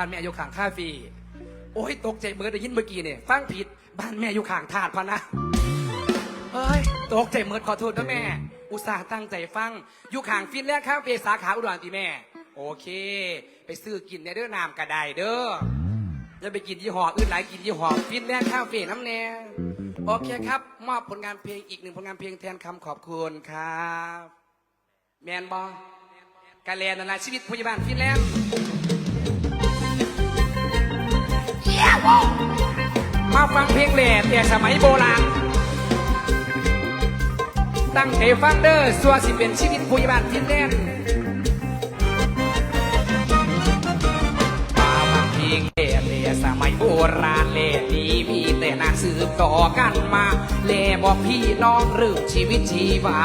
บ้านแม่อยู่ข้างคาเฟ่โอ้ยตกใจเมื่อได้ยินเมื่อกี้เนี่ยฟังผิดบ้านแม่อยู่ข้างถาดพะนะเอ้ยตกใจเมื่อขอโทษนะแม่ อุตส่าห์ตั้งใจฟังอยู่ข้างฟินแลนด์คาเฟ่สาขาอุดรตีแม่ โอเค ไปซื้อกินในเด้อนามกระไดเด้อจะไปกินยี่ห้ออื่นหลายกินยี่ห้อฟินแลนด์คาเฟ่น้ำแน่โอเคครับ มอบผลงานเพลงอีกหนึ่งผลงานเพลงแทนคำขอบคุณครับ แมนบอกาแลนานาชีวิตพยาบาลฟินแลนด์ ฟังเพลงแหล่แต่สมัยโบราณ ตั้งใจฟังเด้อสัวสิเป็นชีวิตพยาบาลฟินแลนมาฟังเพลงแหล่แต่สมัยโบราณแหล่นี้มีแต่นางสืบต่อกันมาแหล่บอกพี่น้องเรื่องชีวิตชีวา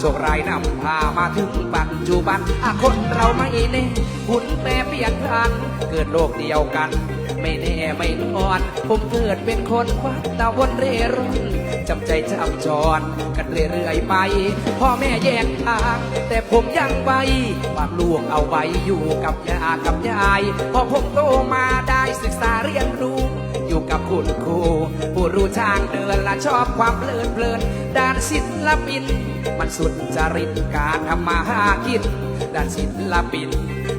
โชคร้ายนำพามาถึงปัจจุบันอะคนเราไม่แน่หุ่นแปรเปลี่ยนพันเกิดโลกเดียวกัน ไม่แน่ไม่นอน ผมเกิดเป็นคนวัดตะวันเร่ร่อนจำใจจำจรกันเรื่อยๆไป พ่อแม่แยกทาง แต่ผมยังไปฝากลูกเอาไว้อยู่กับยากับยาย พอผมโตมาได้ศึกษาเรียนรู้อยู่กับคุณครูผู้รู้ทางเดินและชอบความเพลินเพลินด้านศิลปิน มันสุดจริตการทำมาหากินด้านศิลปิน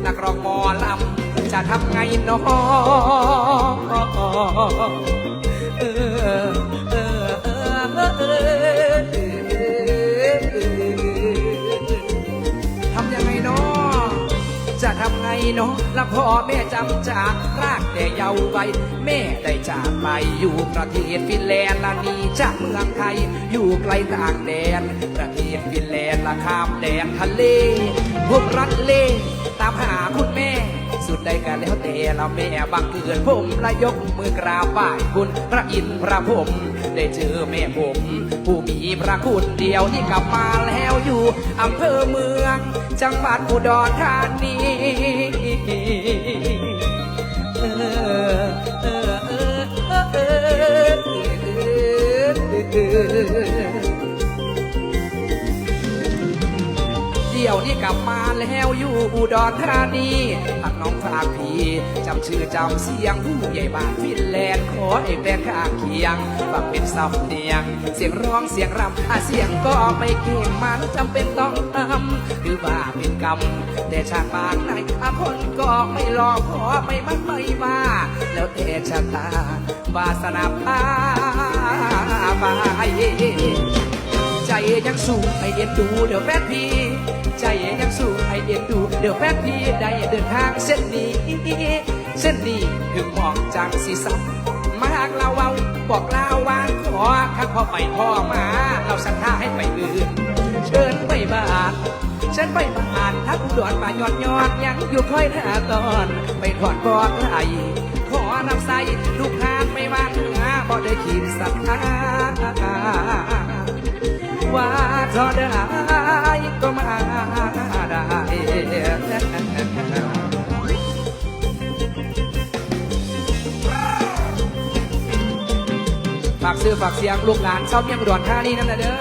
นักร้องหมอลำ จะทำไงเนาะเออเออเออเออทำยังไงเนาะจะทำไงเนาะละพ่อแม่จำจากรากแต่เยาว์ไปแม่ได้จากไปอยู่ประเทศฟินแลนด์ละนี่จากเมืองไทย อยู่ไกลต่างแดน ประเทศฟินแลนด์ละข้ามแดนทะเลผมรัดเล่ตามหาคุณแม่ สุดใดกันแล้วแต่ละแม่บังเกิดผมและยกมือกราบไหว้คุณพระอินทร์พระพรหมได้เจอแม่ผม ผู้มีพระคุณเดียวที่กลับมาแล้วอยู่อำเภอเมือง จังหวัดอุดรธานีเออเออเออเออ ยวนี้กลับมาแล้วอยู่อุดรธานีพักน้องฝากพี่จำชื่อจำเสียงผู้ใหญ่บ้านฟินแลนด์ขอเอกแดนข้างเคียงฟังเป็นสำเนียง เสียงร้องเสียงรำอาเสียงก็ไม่เก่งมันจำเป็นต้องทำคือว่าเป็นกรรมแต่ชาติบ้านไหนอาคนก็ไม่รอขอไม่มันไม่ว่าแล้วแต่ชะตาวาสนาพาไปใจยังสู้ไอเอ็นดูเดี๋ยวแฟนพี่ เอ็นดู เดี๋ยวแฟนพี่ได้เดินทางเส้นนี้ เส้นนี้ถึงมองจังสีสันมาหากเราเอาบอกลาวางขอข้าพ่อไปพ่อมา เราสัญญาให้ไปอื่นเชิญไปบ้านเชิญไปบ้านถ้าอุดรมาย้อนย้อนยังอยู่คอยท่าตอน ไปถอดบอดไหลขอนำใส่ลูกหาไม่ว่าเหนือบ่ได้ขีดสัทธา ว่าเธอได้ก็มาได้ฝากซื้อฝากเสียงลูกหลานชอบเมียงดวนท่านีนั่นแหละเด้อ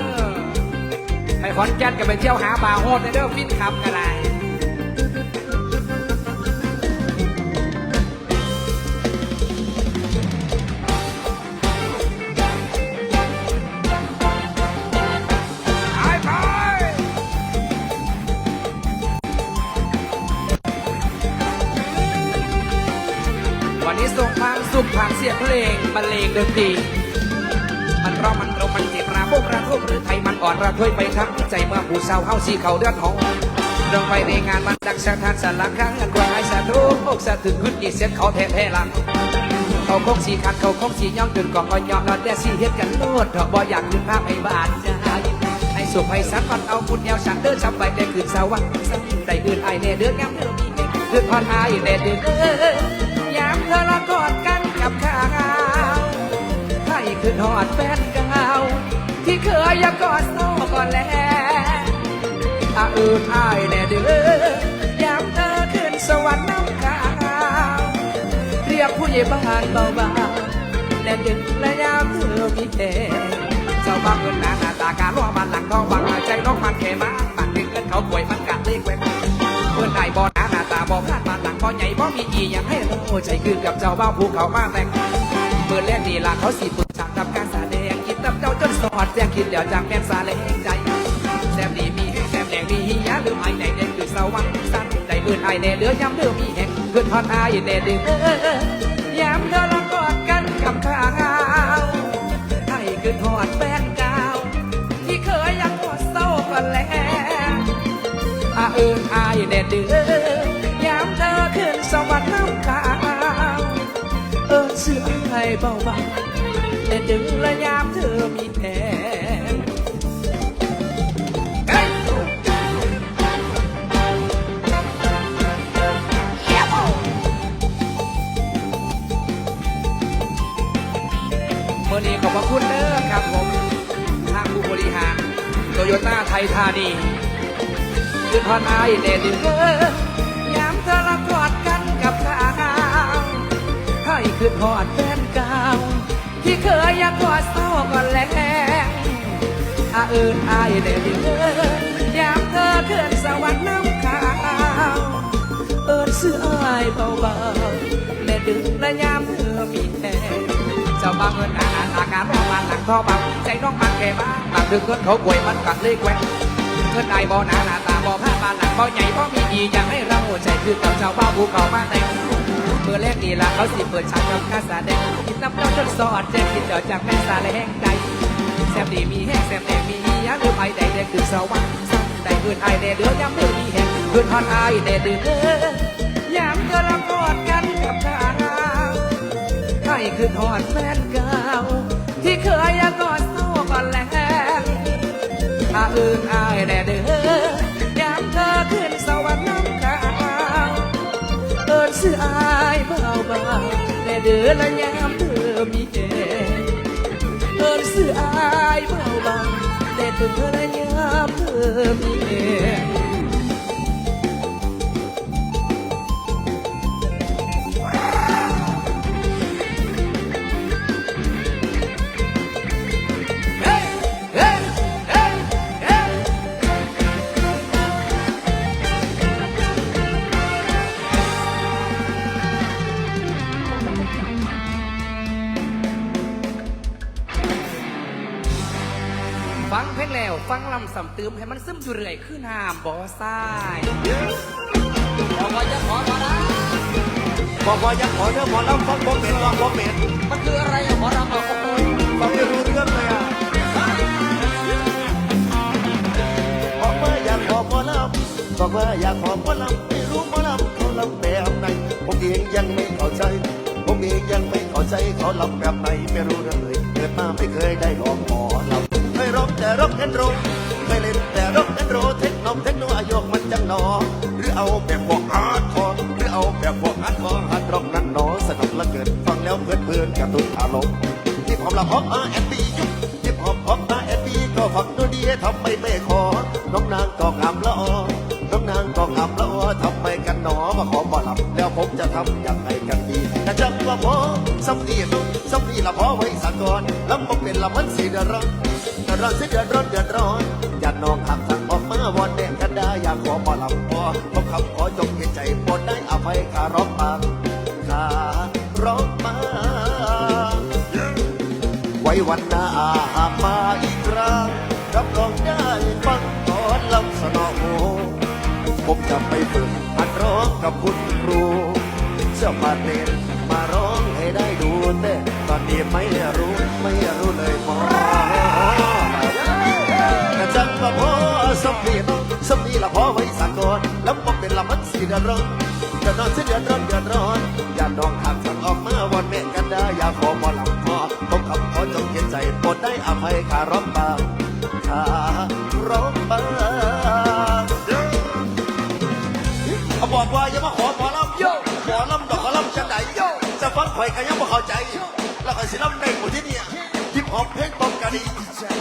ไปขอนแก่นกันไปเที่ยวหาบาร์โฮสเด้อฟินขับกันไร สียงเพลงบรรเลงดนตรีมันร้องมันโรมันเจ็บราพวกระทบหรือไทยมันอ่อนระทวยไปทั้งใจเมื่อผู้เศร้าเฮาสีเขาเดือดหองเดินไปในงานมันดักชาทานสลักครั้งกันกว่าไอ้สาธุอกสะถึงขึ้นอีเสียนเขาแท้แท้หลังเขาคงสีขัดเขาคงสีย่องจนกองก็ย่องแล้วแต่สีเฮ็ดกันโลดดอกบ่อยากขึ้นภาพให้บาดใจให้สุขให้สัตว์ปัดเอาบุญแนวฉันเดินช้ำไปแต่คืนสวรรค์ได้คืนไอเน่เดือดงามเธอมีแก่คืนพอดไอเน่เดือด คืนหอดแฟนเก่าที่เคยยากกอดโซ่ก่อนแล้วอาอื่นอายแน่เด้อยามเธอขึ้นสวรรค์น้ำขาวเรียกผู้ใหญ่บ้านเบาๆแน่ดึกและยามเธอมีแค่เจ้าบ้านเงินหนาหน้าตาการว่ามันหลังทองบังใจน้องมันแค่มาบันดึงเงินเขาป่วยมันกัดเล็กไว้เพื่อนได้บ่หนาหน้าตาบ่พลาดมันหลังบ่อใหญ่บ่มีอีอย่างให้โลดใจคือกับเจ้าบ้าภูเขามาแต่งเมื่อแรกนี่ล่ะเขาสิเปิ อดแจ้งคิดเดี๋ยวจากแม่นสาเลงใจแซมดีมีแห้งแซมแดงมีหิยาลืมไอแดงแดงคือสวรรค์สั้นได้เอื่นไอแน่เหลือย้ำเดือมีแห้งขึ้นทอนไอแน่ดึงย้ำเธอละกอดกันกับข้าวให้ขึ้นหอดแฟนเก่าที่เคยยังหัวเศร้ากันแล้วอาเอินไอแน่ดึงย้ำเธอขึ้นสวรรค์น้ำขาวเอินเสื้อไอเบาๆแต่ดึงและย้ำเธอมี พระคุณเด้อครับผมทางผู้บริหารโตโยต้าไทยธานีคือพอนไอเดดิเกอร์ยามเธอละกอดกันกับข้าวให้คือพอดแฟนเก่าที่เคยยากกอดเศร้าก่อนแล้วอาเอินไอเดดิเกอร์ยามเธอขึ้นสวรรค์น้ำขาวเอินเสื้ออายเบาๆและดึงและยามเธอมีแทน จ้าบางเงินอาหารอาการประมาณหลังท่อเบาใจน้องมันแก่บ้างบางถึงเงินเขาป่วยมันกัดเลยแกว่งเงินไอบ่หนาหน้าตาบ่ผ้าบานหลังบ่ใหญ่บ่มีอีอย่างให้เราใจคือกับเจ้าบ้าภูเขามาแต่เมื่อแรกนี่ละเขาสิเปิดฉากกับการแดงกินน้ำเจ้าจนสอดแจ้งกินเดี๋ยวจากแม่สาและแห้งใจแซมดีมีแห้งแซมแดงมียาเดือไอแดงแดงคือสวรรค์ซ้ำได้เงินไอแดงเดือดย้ำเดือดมีแห้งเงินฮอนไอแดงเดือดยามเธอละก คือทอดแฟนเก่าที่เคยยากกอดโซ่ก่อนแล้วอาเอิงอายแดงเดือยามเธอขึ้นสวรรค์น้ำขาวเอินซื้ออายเบาบาๆแดงเดือและยามเธอมีแห้งเอินเสื่ออายเบาบางแต่เธอระยามเธอมีเอ ตืมให้มันซึมอยู่เรื่อยคือน้ำบ่อทรายบอกว่าจะขอมานะบอกว่าอยังขอเธอหมอลำฟังผมเป็นฟังผมเป็นมันคืออะไรอะหมอรำอะโอ้โหฟังไม่รู้เรื่องเลยอะบอกว่าอยากขอหมอลำบอกว่าอยากขอหมอลำไม่รู้หมอลำเขาลำแบบไหนผมเองยังไม่เข้าใจผมเองยังไม่เข้าใจเขาลำแบบไหนไม่รู้เรื่องเลยเกิดมาไม่เคยได้ลองหมอลำเคยร้องแต่ร้องแอนโร เคยเล่นแต่ร้องแอนโรเทคโนเทคโนอายกมันจังหนอ หรือเอาแบบพวกฮาร์ดคอร์หรือเอาแบบพวกฮาร์ดคอร์ฮาร์ดร็อกนั้นหนอสนุกละเกินฟังแล้วเพลินเพลินกระตุ้นอารมณ์ที่ผมละฮอปอาร์แอนบียุคที่ผมฮอปอาร์แอนบีก็ฟังดูดีทำไมไม่ขอ น้องนางก็งามละออ สัมนีนุสัมนีละพอไว้สักก่อนลำบ่เป็นละมันสีเดือดร้อนเดือดร้อนสิเดือดร้อนเดือดร้อนอย่าน้องหักทางออกมาวอนแดงกันได้อยากขอบ่ลับพอผมคำขอจงเห็นใจปรดได้อภัยขาร้องมาข้าร้องมาไว้วันหน้าหากมาอีกครั้งรับรองได้ฟังตอนลำสนอโอผมจะไปฝึกหัดร้องกับคุณครูเสื้อมาเต้น ได้ดูแต่ตอนนี้ไม่รู้ไม่รู้เลยพอจังว่าพอสมนีน้องสมีละพอไว้สักก่อนแล้วผมเป็นละมันสีเดือดร้อนเดือนสิเดือดร้อนเดือดร้อนอย่านองหักทางออกมาวันแม่กันได้อย่าขอหมอลำพอผมคำขอจงเห็นใจโปรดได้อภัยข้าร้องบางข้าร้องบางเขาบอกว่าอย่ามาขอหมอลำโยหมอลำดอกขอลำจังไหน ฟังข่อยกันยังบ่เข้าใจแล้วก็สิลำได้หมดที่นี่ยฮิปฮอปเพลงป๊อปกะดี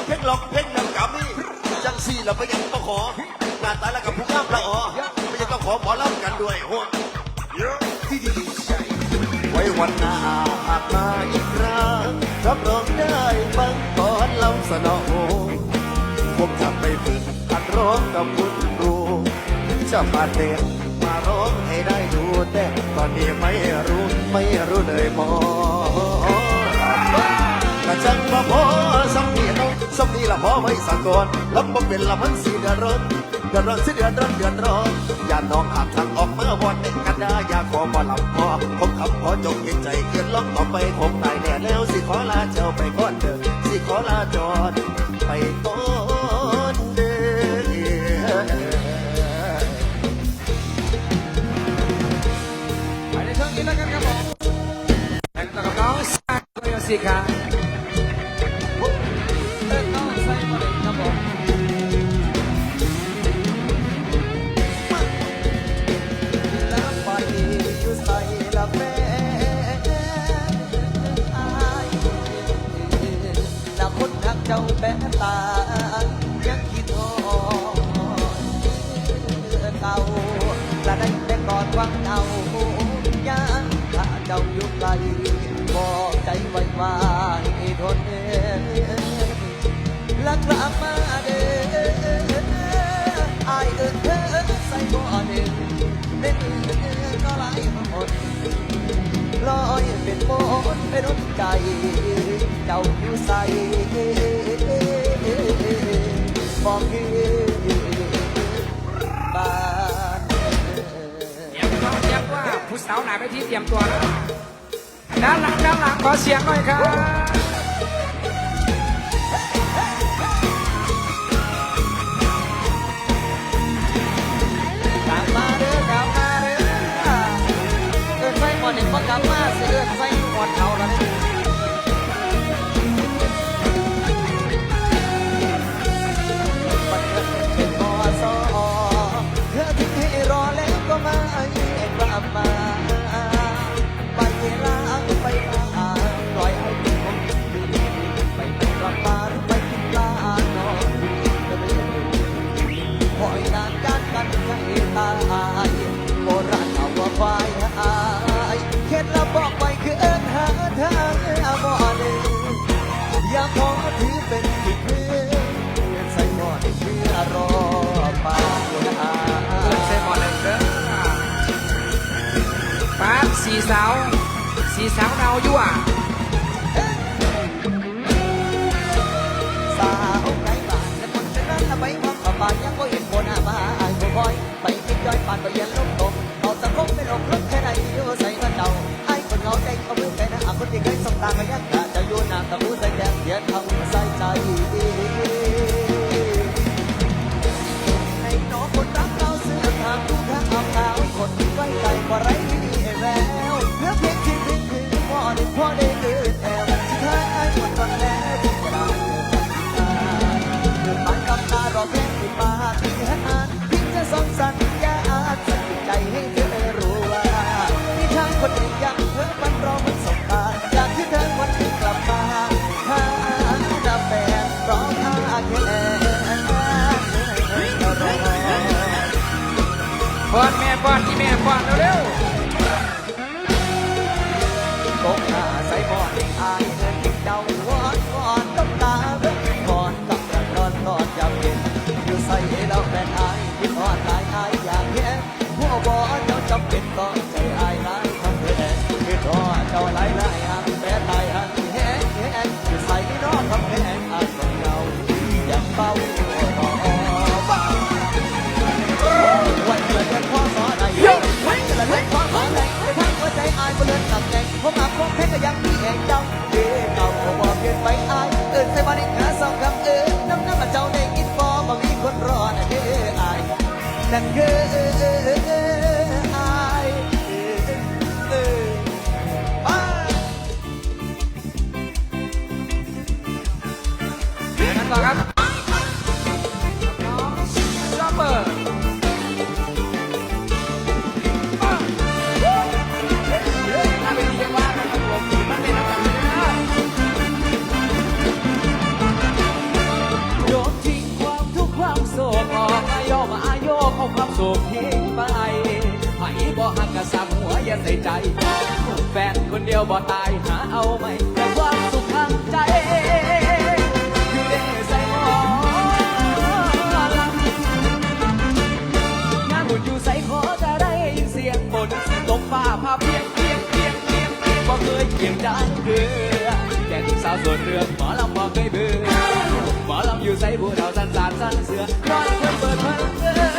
เพลงล็อกเพลงนำกามีจังสี่เราไปยังต้องขอหน้าตาแล้วกับผู้ข้ามละอ๋อไม่ยังต้องขอหมอลำกันด้วยหัวที่ดีใจไว้วันหน้าหากมาอีกครั้งรับรองได้ฟังตอนลำสนอผมจะไปฝึกหัดร้องกับคุณครูจะมาเต้น แต่ตอนนี้ไม่รู้ไม่รู้เลยหมอกระจังมาพอสำนีน้องสำนีละพอไว้สักก่อนลำบ่เป็นละมันสีเดือดร้อนเดือดร้อนสิเดือดร้อนเดือดร้อนอย่าน้องอาบทางออกมาวันในกันดาอย่าขอมาลำพอผมคำขอจงเย็นใจเกินล้องต่อไปผมตายแน่แล้วสิขอลาเจ้าไปก่อนเด้อสิขอลาจอดไปก่อน ใจไว้ว่าให้ทนและกลับมาเด้ออเอิ้นเธอใส่บ่อหนึ่งเล่นก็ไหลมาหมดลอยเป็นโมนเป็นรถใจ เจ้าอยู่ใส่มองยืบ้านเตรียมตัวเตรียมว่าผู้สาวหนาไปที่เตรียมตัวนะ ด้านหลังด้านหลังขอเสียงหน่อยครับ สี่สาวสี่สาวเนายั่วสาวไกลบ้านและคนเป็นนั้นละไปความประมาณยังก็เห็นบนอามาอายบ่คอยไปกินย่อยปานไปเรียนลงตกเอาสังคมไม่ลงลึกแค่ไหนอยู่ใส่กระเจ้าไอ้คนเขาใจเขาเบื่อแค่นั้นคนที่เคยสบตาก็ยังกะจะอยู่นานตะหูใส่แดงเสียงเขาใส่ใจใฟาดที่แม่ฟาดเร็ว ก็ยังมีแห่งเจ้าเด้เก่าก็บอกเกินไปอายเอิญใส่บ้านอีกหาสองคำเอิญน้ำน้ำมาเจ้าได้กินบ่บ่มีคนรอนะเด้ออายนั่นคือ สับหัวอย่าใส่ใจแฟนคนเดียวบ่ตายหาเอาไหมแต่ความสุขทางใจคืหุ่นอยู่ใส่ขอจะได้เสียงฝนลมฟ้าพาเพียงเพียงเพียงเพียงพีเคยเพียดังเกลือแก่สาวสวนเรือหมอลำบ่เคยเบื่อหมอลำอยู่ใส่ผู้เฒ่าสันสานสันเสือร้อนเพื่อเปิดเพื่อ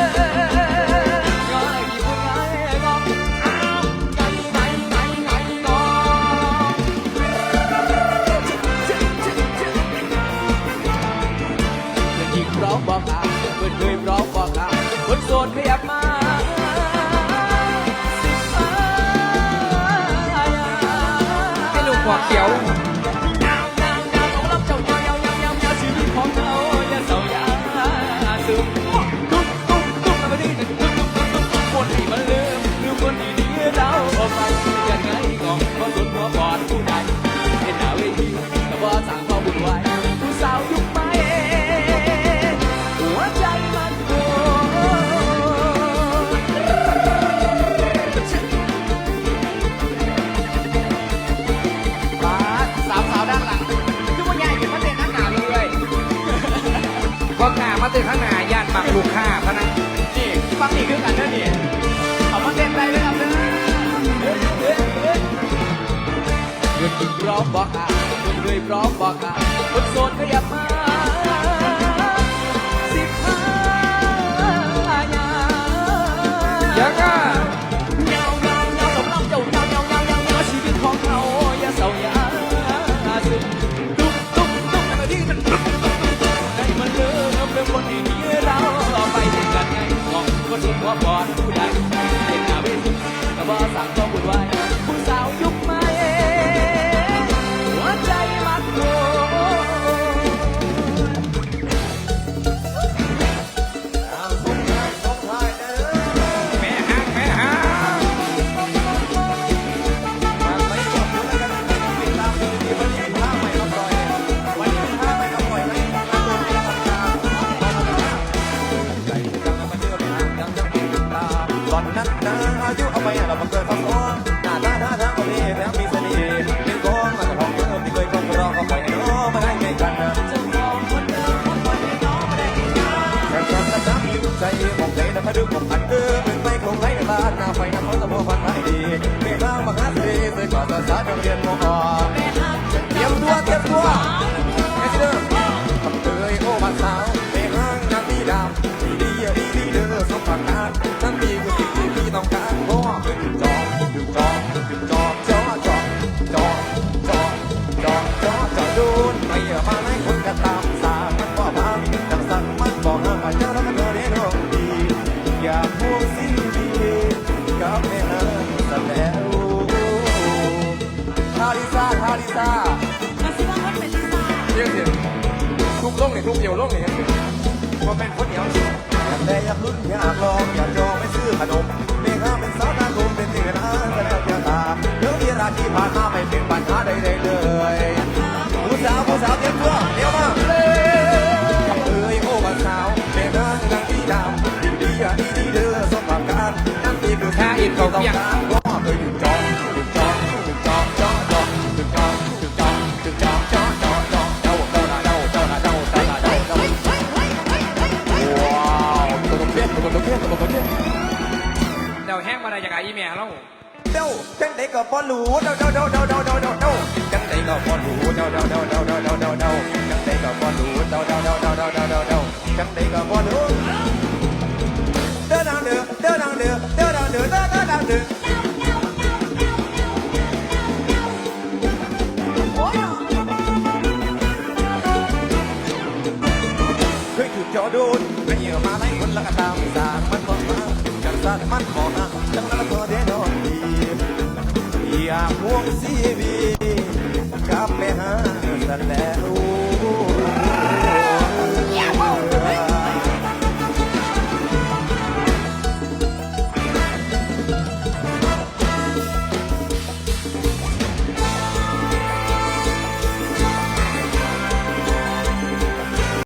พร้อมบอกค่ะคนโสดขยับ อนนักนนะอายุเอาไปเราบางเกิดฟังโอ้หน้าตาท่าทางก็มีแล้วมีเสน่ห์เป็นกองมาจะลองเดินที่เคยคงรอคอยให้น้องมาได้ไงกันนะจะมองคนเดิมคนปอยให้น้องมาได้กันแค่ความกระชับอยู่ใจมองเลยนะพะดึกมองอันเดิมเป็นไปคงไร้บ้านหน้าไฟน้ำมันสะโพกฟันไม่ดีไมื่อบ้างมาคัดดีเดยก่อนสะวสาวเรียนมองอ่อน เดียวลกเนี่ยพอเป็นคนเดียวอยากได้อยากลุ้นอยากลองอยากจองไม่ซื้อขนมเม่ข้าเป็นสาวตาตุมเป็นเสือนาแล้วยาตาเรื่องที่ราชีผ่านมาไม่เป็นปัญหาใดๆเลยผู้สาวผู้สาวเตรียมตัวเดี๋ยว บ่รู้เดาเดาเดาเดาเดาเดาเดาจังใดก็บ่รู้เดาเดาเดาเดาเดาเดาเดาเดาจังใดก็บ่รู้เดาเดาเดาเดาเดาเดาเดาจังใดก็บ่รู้เดินทางเดินเดินทางเดินเดินทางเดินเดินทางเดิน